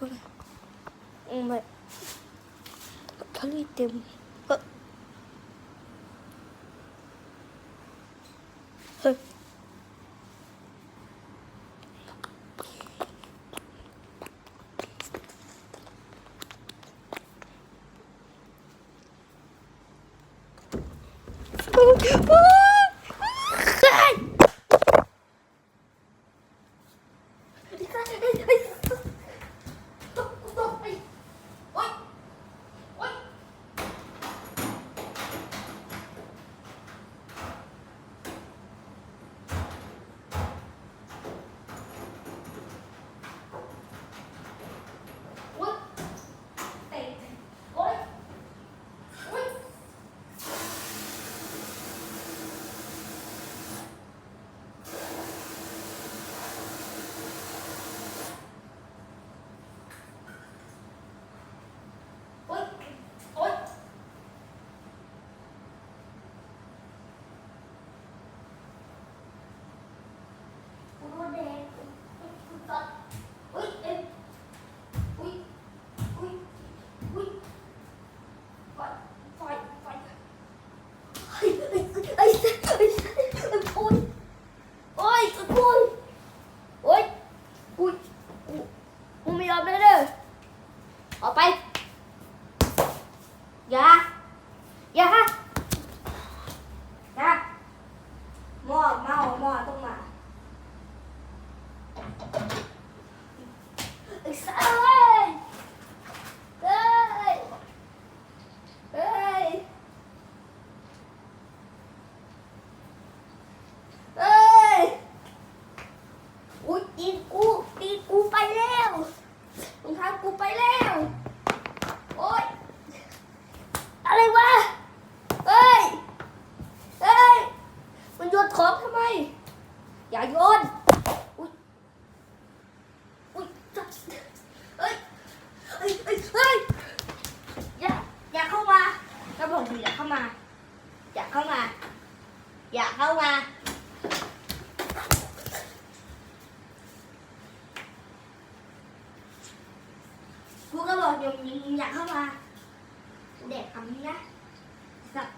これお前歩いても。あ。はい。 ไม่ยอมเลยเด้อออกไป นของทำไม อย่าโยนอุ้ยอุ้ยเอ้ยเอ้ยเอ้ยเอ้ยอย่าอย่าเข้ามาก็บอกอย่อย่าเข้ามา อย่าเข้ามา อย่าเข้ามากูก็บอกอย่าอย่าเข้ามาเด็กอันนี้นะสับ